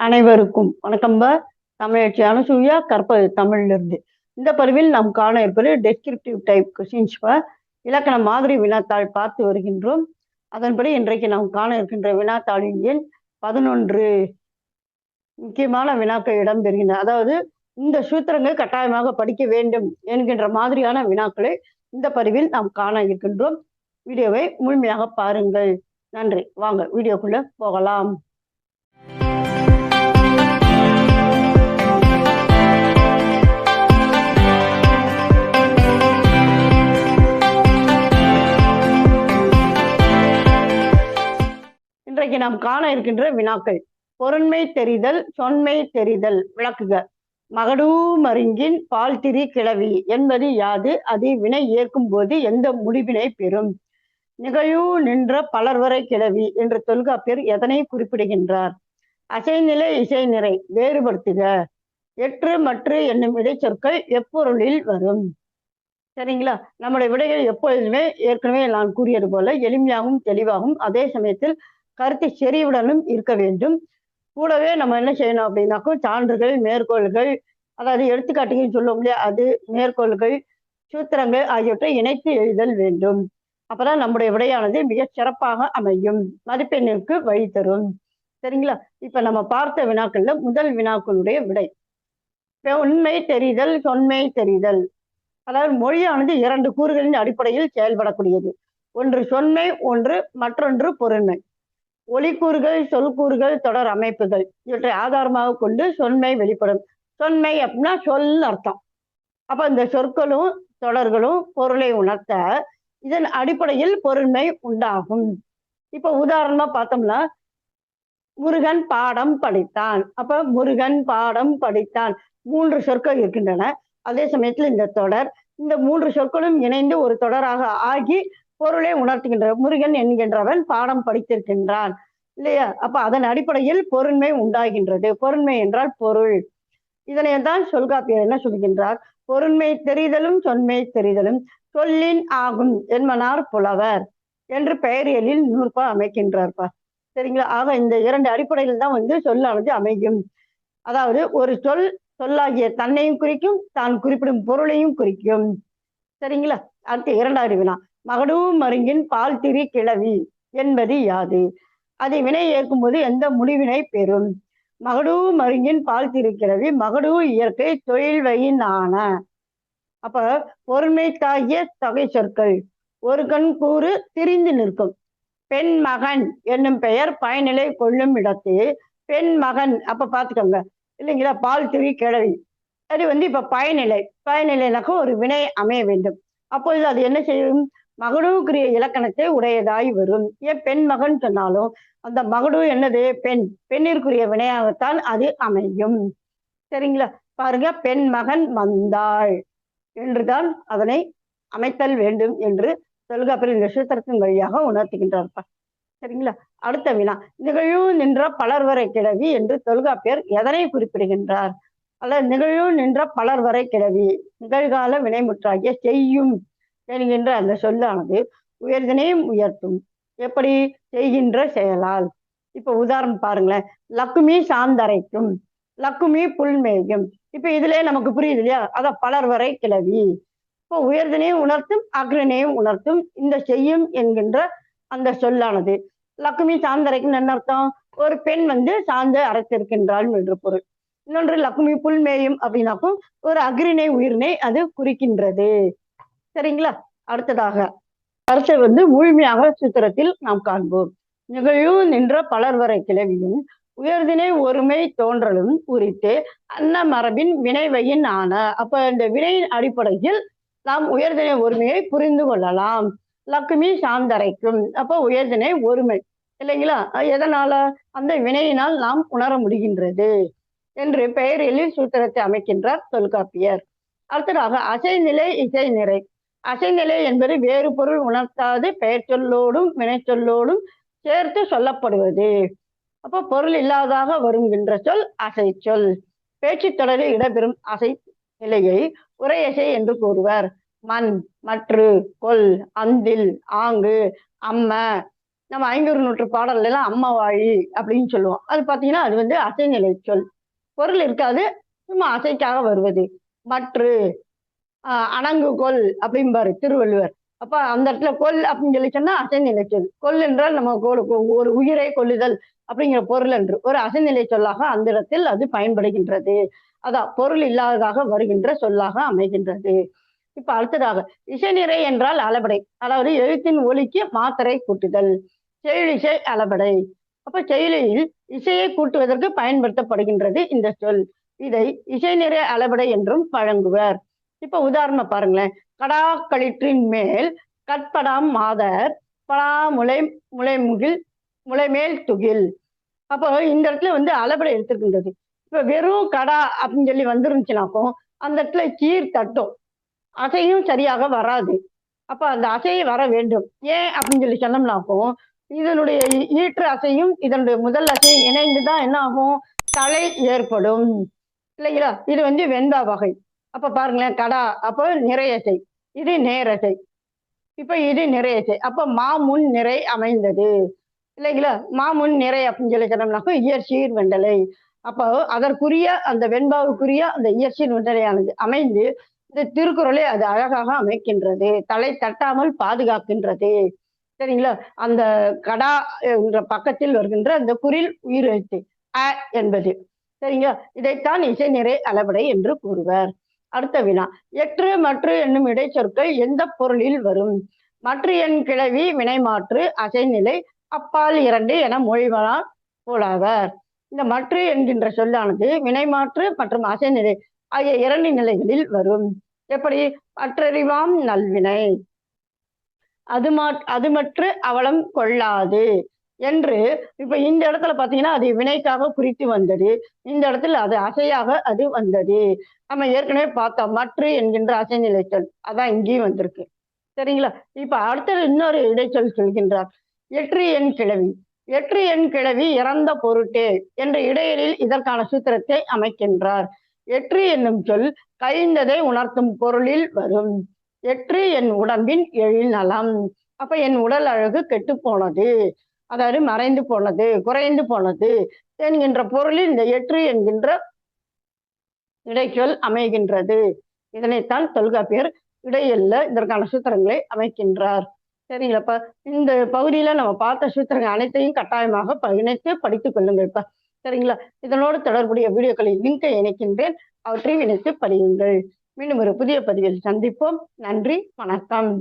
அனைவருக்கும் வணக்கம்ப தமிழச்சி அனுசூயா கற்பது தமிழிலிருந்து. இந்த பதிவில் நாம் காண இருப்பது டெஸ்கிரிப்டிவ் டைப் கொஸ்டின்ஸ் இலக்கண மாதிரி வினாத்தாள் பார்த்து வருகின்றோம். அதன்படி இன்றைக்கு நாம் காண இருக்கின்ற வினாத்தாளின் எண் பதினொன்று. முக்கியமான வினாக்கள் இடம்பெறுகின்றன. அதாவது இந்த சூத்திரங்கள் கட்டாயமாக படிக்க வேண்டும் என்கின்ற மாதிரியான வினாக்களை இந்த பதிவில் நாம் காண இருக்கின்றோம். வீடியோவை முழுமையாக பாருங்கள். நன்றி. வாங்க வீடியோக்குள்ள போகலாம். நாம் காண இருக்கின்ற வினாக்கள். பொருண்மை தெரிதல் சொன்மை தெரிதல் விளக்குக. மகடூமருங்கின் பால் திரி கிளவி என்பது யாது? அது வினை ஏற்கும் போது எந்த முடிவினை பெறும்? நிகழ்வு நின்ற பலர்வரை கிளவி என்று தொல்காப்பியர் எதனை குறிப்பிடுகின்றார்? அசைநிலை இசை நிறை வேறுபடுத்துக. எற்று மற்று என்னும் இடைச்சொற்கள் எப்பொருளில் வரும்? சரிங்களா? நம்முடைய விடைகள் எப்பொழுதுமே ஏற்கனவே நான் கூறியது போல எளிமையாகவும் தெளிவாகவும் அதே சமயத்தில் கருத்து செறிவுடனும் இருக்க வேண்டும். கூடவே நம்ம என்ன செய்யணும் அப்படின்னாக்கும் சான்றுகள் மேற்கோள்கள் அதாவது எடுத்துக்காட்டுகள் சொல்லுவோம் இல்லையா அது மேற்கோள்கள் சூத்திரங்கள் ஆகியவற்றை இணைத்து எழுதல் வேண்டும். அப்பதான் நம்முடைய விடையானது மிக சிறப்பாக அமையும். மதிப்பெண்ணிற்கு வழி தரும். சரிங்களா? இப்ப நம்ம பார்த்த வினாக்கள்ல முதல் வினாக்களுடைய விடை. இப்போ உண்மை தெரிதல் தொன்மை தெரிதல். அதாவது மொழியானது இரண்டு கூறுகளின் அடிப்படையில் செயல்படக்கூடியது. ஒன்று சொன்மை ஒன்று மற்றொன்று பொருண்மை. ஒலிக்கூறுகள் சொல்கூறுகள் தொடர் அமைப்புகள் இவற்றை ஆதாரமாக கொண்டு சொன்மை வெளிப்படும். சொன்மை அப்படின்னா சொல் அர்த்தம். அப்ப இந்த சொற்களும் தொடர்களும் பொருளை உணர்த்த இதன் அடிப்படையில் பொருண்மை உண்டாகும். இப்ப உதாரணமா பார்த்தோம்னா முருகன் பாடம் படித்தான். அப்ப முருகன் பாடம் படித்தான். மூன்று சொற்கள் இருக்கின்றன. அதே சமயத்தில் இந்த தொடர் இந்த மூன்று சொற்களும் இணைந்து ஒரு தொடராக ஆகி பொருளை உணர்த்துகின்ற முருகன் என்கின்றவன் பாடம் படித்திருக்கின்றான் இல்லையா? அப்ப அதன் அடிப்படையில் பொருண்மை உண்டாகின்றது. பொருண்மை என்றால் பொருள். இதனை தான் சொல்காப்பியர் என்ன சொல்கின்றார்? பொருண்மை தெரிதலும் சொன்மை தெரிதலும் சொல்லின் ஆகும் என்பனார் புலவர் என்று பெயரியலில் நூற்பா அமைக்கின்றார்ப்பா. சரிங்களா? ஆக இந்த இரண்டு அடிப்படையில் தான் வந்து சொல்லானது அமையும். அதாவது ஒரு சொல் சொல்லாகிய தன்னையும் குறிக்கும் தான் குறிப்பிடும் பொருளையும் குறிக்கும். சரிங்களா? அடுத்து இரண்டாவது வினா. மகடூ மருங்கின் பால் திரி கிளவி என்பது யாது? அதை வினை ஏற்கும்போது எந்த முடிவினை பெறும்? மகடூ மருங்கின் பால் திரி மகடூ இயற்கை தொழில் வயினான அப்ப பொறுமைக்காகிய தொகை சொற்கள். ஒரு கண் கூறு திரிந்து நிற்கும். பெண் மகன் என்னும் பெயர் பயனிலை கொள்ளும் இடத்து பெண் மகன். அப்ப பாத்துக்கோங்க. இல்லைங்களா? பால் திரி கிழவி அது வந்து இப்ப பயனிலை. பயனிலைனாக்க ஒரு வினை அமைய வேண்டும். அப்பொழுது அது என்ன செய்யும்? மகனுக்குரிய இலக்கணத்தை உடையதாய் வரும். ஏன் பெண் மகன் சொன்னாலும் அந்த மகடு என்னது? பெண். பெண்ணிற்குரிய வினையாகத்தான் அது அமையும். சரிங்களா? பாருங்க பெண் மகன் வந்தாள் என்றுதான் அதனை அமைத்தல் வேண்டும் என்று தொல்காப்பியர் இந்த சூத்திரத்தின் வழியாக உணர்த்துகின்றார்ப்பா. சரிங்களா? அடுத்த வினா. நிகழ்வு நின்ற பலர் வரை கிழவி என்று தொல்காப்பியர் எதனை குறிப்பிடுகின்றார்? அல்ல நிகழ்வு நின்ற பலர் வரை கிழவி நிகழ்கால வினைமுற்றாகிய செய்யும் என்கின்ற அந்த சொல்லானது உயர்தனையும் உயர்த்தும். எப்படி செய்கின்ற செயலால். இப்ப உதாரணம் பாருங்களேன். லக்குமி சாந்தரைக்கும் லக்குமி புல்மேயும் இப்ப இதுல நமக்கு புரியுது இல்லையா? அத பலர்வரை கிளவி. இப்போ உயர்தனையும் உணர்த்தும் அக்ரனையும் உணர்த்தும் இந்த செய்யும் என்கின்ற அந்த சொல்லானது. லக்குமி சாந்தரைக்கும் என்ன அர்த்தம்? ஒரு பெண் வந்து சார்ந்து அரைத்திருக்கின்றாள் என்று பொருள். இன்னொன்று லக்குமி புல்மேயும் அப்படின்னாக்கும் ஒரு அக்ரிணை உயிரினை அது குறிக்கின்றது. சரிங்களா? அடுத்ததாக கருத்தை வந்து முழுமையாக சூத்திரத்தில் நாம் காண்போம். நிகழ்வு நின்ற பலர்வரை கிளவியும் உயர்தினை ஒருமை தோன்றலும் குறித்து அன்ன மரபின் வினைவையின் ஆன. அப்ப இந்த வினையின் அடிப்படையில் நாம் உயர்தினை ஒருமையை புரிந்து கொள்ளலாம். லக்குமி சாந்தரைக்கும் அப்போ உயர்தினை ஒருமை. இல்லைங்களா? எதனால? அந்த வினையினால் நாம் உணர முடிகின்றது என்று பெயரில் சூத்திரத்தை அமைக்கின்றார் தொல்காப்பியர். அடுத்ததாக அசைநிலை இசை நிறை அசைநிலை என்பது வேறு பொருள் உணர்த்தாது பெயர் சொல்லோடும் வினைச்சொல்லோடும் சேர்த்து சொல்லப்படுவது. அப்போ பொருள் இல்லாதாக வருகின்ற சொல் அசை சொல். பேச்சு தொடரில் இடம்பெறும் அசை நிலையை உரையசை என்று கூறுவர். மண் மற்று கொல் அந்தில் ஆங்கு அம்ம. நம்ம ஐநூறு நூற்று பாடல்ல எல்லாம் அம்மா வாழி அப்படின்னு சொல்லுவோம். அது பார்த்தீங்கன்னா அது வந்து அசைநிலை சொல். பொருள் இருக்காது சும்மா அசைக்காக வருவது. மற்று அணங்குகொல் அப்படிம்பாரு திருவள்ளுவர். அப்ப அந்த இடத்துல கொல் அப்படின்னு சொல்லி சொன்னா அசைநிலை சொல் கொல் என்றால் நம்ம ஒரு ஒரு உயிரை கொல்லுதல் அப்படிங்கிற பொருள் என்று. ஒரு அசைநிலை சொல்லாக அந்த இடத்தில் அது பயன்படுகின்றது. அதான் பொருள் இல்லாததாக வருகின்ற சொல்லாக அமைகின்றது. இப்ப அடுத்ததாக இசைநிறை என்றால் அளபடை. அதாவது எழுத்தின் ஒலிக்கு மாத்திரை கூட்டுதல். செயலிசை அளபடை. அப்ப செயலியில் இசையை கூட்டுவதற்கு பயன்படுத்தப்படுகின்றது இந்த சொல். இதை இசைநிறை அளபடை என்றும் வழங்குவர். இப்ப உதாரணம் பாருங்களேன். கடாக்களிற்றின் மேல் கற்படாம் மாதர் படா முளை முகில் முளைமேல் துகில். அப்போ இந்த இடத்துல வந்து அளபடை எடுத்துக்கின்றது இப்ப வெறும் கடா அப்படின்னு சொல்லி வந்துருந்துச்சுனாக்கும் அந்த இடத்துல கீர் தட்டும். அசையும் சரியாக வராது. அப்ப அந்த அசையை வர வேண்டும். ஏன் அப்படின்னு சொல்லி சொன்னோம்னாக்கும் இதனுடைய ஈற்று அசையும் இதனுடைய முதல் அசையும் இணைந்துதான் என்ன ஆகும் தலை ஏற்படும். இல்லைங்களா? இது வந்து வெண்பா வகை. அப்ப பாருங்களேன் கடா அப்போ நிறையசை இது நேரசை இப்ப இது நிறையசை அப்ப மாமுன் நிறை அமைந்தது. இல்லைங்களா? மாமுன் நிறை அப்படின்னு சொல்லி சொன்னோம்னாக்கோ இயற்சீர் வெண்டலை. அப்போ அதற்குரிய அந்த வெண்பாவுக்குரிய அந்த இயற்சீர் வெண்டலையானது அமைந்து இந்த திருக்குறளை அது அழகாக அமைக்கின்றது. தலை தட்டாமல் பாதுகாக்கின்றது. சரிங்களா? அந்த கடா என்ற பக்கத்தில் வருகின்ற அந்த குரில் உயிரெழுத்து அ என்பது. சரிங்களா? இதைத்தான் இசை நிறை அளவடை என்று கூறுவர். அடுத்த வினா. எற்று மற்று என்னும் இடைச்சொற்கள் எந்த பொருளில் வரும்? மற்ற எண் கிளவி வினைமாற்று அசைநிலை அப்பால் இரண்டு என மொழிவனால் போலாவர். இந்த மற்று என்கின்ற சொல்லானது வினைமாற்று மற்றும் அசைநிலை ஆகிய இரண்டு நிலைகளில் வரும். எப்படி? பற்றறிவாம் நல்வினை. அது மா அது மற்ற அவலம் கொள்ளாது. என்று இப்ப இந்த இடத்துல பாத்தீங்கன்னா அது வினைக்காக குறித்து வந்தது. இந்த இடத்துல அது அசையாக அது வந்தது. நம்ம ஏற்கனவே பார்த்தோம் மற்ற என்கின்ற அசைநிலைச்சல். அதான் இங்கேயும் வந்திருக்கு. சரிங்களா? இப்ப அடுத்தது இன்னொரு இடைச்சொல் சொல்கின்றார். எற்று எண் கிழவி. எற்று எண் கிழவி இறந்த பொருட்டே என்ற இடையிலில் இதற்கான சூத்திரத்தை அமைக்கின்றார். எற்று என்னும் சொல் கழிந்ததை உணர்த்தும் பொருளில் வரும். எற்று என் உடம்பின் எழில் நலம். அப்ப என் உடல் அழகு கெட்டு போனது அதாவது மறைந்து போனது குறைந்து போனது என்கின்ற பொருளில் இந்த எற்று என்கின்ற இடைச்சொல் அமைகின்றது. இதனைத்தான் தொல்காப்பியர் இடையில்ல இதற்கான சூத்திரங்களை அமைக்கின்றார். சரிங்களாப்பா இந்த பகுதியில நம்ம பார்த்த சூத்திரங்கள் அனைத்தையும் கட்டாயமாக இணைத்து படித்துக் கொள்ளுங்கள்ப்பா சரிங்களா? இதனோடு தொடர்புடைய வீடியோக்களின் லிங்கை இணைக்கின்றேன். அவற்றை இணைத்து படியுங்கள். மீண்டும் ஒரு புதிய பதிவில் சந்திப்போம். நன்றி. வணக்கம்.